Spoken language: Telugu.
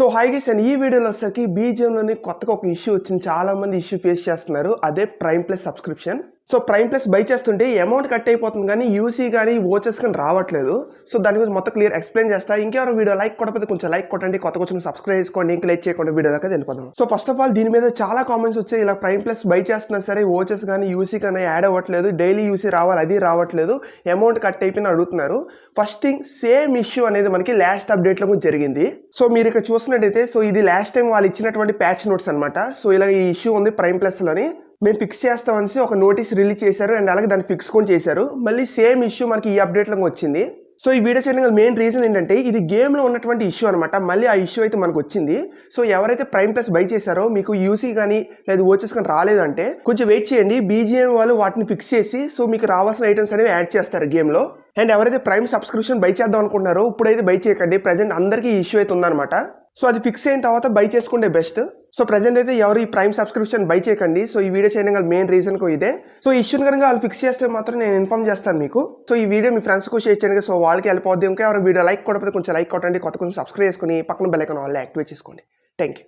సో హై గేస్ అండ్ ఈ వీడియోలో వచ్చేసరికి బీజిఎంలోని కొత్తగా ఒక ఇష్యూ వచ్చింది. చాలా మంది ఇష్యూ ఫేస్ చేస్తున్నారు. అదే prime plus subscription so prime plus buy చేస్తుంటే అమౌంట్ కట్ అయిపోతుంది కానీ యూసీ కానీ ఓచెస్ కానీ రావట్లేదు. సో దాని గురించి మొత్తం క్లియర్ ఎక్స్ప్లెయిన్ చేస్తా. ఇంకెవరు వీడియో లైక్ కొట్టకపోతే కొంచెం లైక్ కొట్టండి. కొత్త కొంచెం సబ్స్క్రైబ్ చేసుకోండి. ఇంకా లైక్ చేయకుండా వీడియో దాకా వెళ్ళిపోదాం. సో ఫస్ట్ ఆఫ్ ఆల్ దీని మీద చాలా కామెంట్స్ వచ్చాయి. ఇలా ప్రైమ్ ప్లస్ బై చేస్తున్నా సరే ఓచెస్ కానీ యూసీ కానీ యాడ్ అవ్వట్లేదు. డైలీ యూసీ రావాలి అది రావట్లేదు. అమౌంట్ కట్ అయిపోయింది అడుగుతున్నారు. ఫస్ట్ థింగ్ సేమ్ ఇష్యూ అనేది మనకి లాస్ట్ అప్డేట్లో కూడా జరిగింది. సో మీరు ఇక్కడ చూసినట్టయితే సో ఇది లాస్ట్ టైం వాళ్ళు ఇచ్చినటువంటి ప్యాచ్ నోట్స్ అనమాట సో ఇలా ఈ ఇష్యూ ఉంది ప్రైమ్ ప్లస్లోని మేము ఫిక్స్ చేస్తామనేసి ఒక నోటీస్ రిలీజ్ చేశారు. అండ్ అలాగే దాన్ని ఫిక్స్ కూడా చేశారు. మళ్ళీ సేమ్ ఇష్యూ మనకి ఈ అప్డేట్లో వచ్చింది. సో ఈ వీడియో చేయడానికి మెయిన్ రీజన్ ఏంటంటే ఇది గేమ్లో ఉన్నటువంటి ఇష్యూ అనమాట మళ్ళీ ఆ ఇష్యూ అయితే మనకు వచ్చింది. సో ఎవరైతే ప్రైమ్ ప్లస్ బై చేశారో మీకు యూసీ కానీ లేదా ఓచెస్ కానీ రాలేదంటే కొంచెం వెయిట్ చేయండి. బీజీఎం వాళ్ళు వాటిని ఫిక్స్ చేసి సో మీకు రావాల్సిన ఐటమ్స్ అనేవి యాడ్ చేస్తారు గేమ్లో అండ్ ఎవరైతే ప్రైమ్ సబ్స్క్రిప్షన్ బై చేద్దాం అనుకుంటున్నారో ఇప్పుడైతే బై చేయకండి. ప్రజెంట్ అందరికీ ఇష్యూ అయితే ఉందన్నమాట. సో అది ఫిక్స్ అయిన తర్వాత బై చేసుకుంటే బెస్ట్. సో ప్రజెంట్ అయితే ఎవరు ఈ ప్రైమ్ సబ్స్క్రిప్షన్ బై చేయకండి. సో ఈ వీడియో చేయడం గల మెయిన్ రీజన్ ఇదే. సో ఇష్యూని కనుక వాళ్ళు ఫిక్స్ చేస్తే మాత్రం నేను ఇన్ఫార్మ్ చేస్తాను మీకు. సో ఈ వీడియో మీ ఫ్రెండ్స్కు షేర్ చేయండి సో వాళ్ళకి వెళ్ళిపోద్ది ఇంకా ఎవరు వీడియో లైక్ కొట్టకపోతే కొంచెం లైక్ కొట్టండి. కొత్త కొంచెం సబ్స్క్రైబ్ చేసుకుని పక్కన బెల్ ఐకాన్ వాళ్ళు యాక్టివేట్ చేసుకోండి. Thank you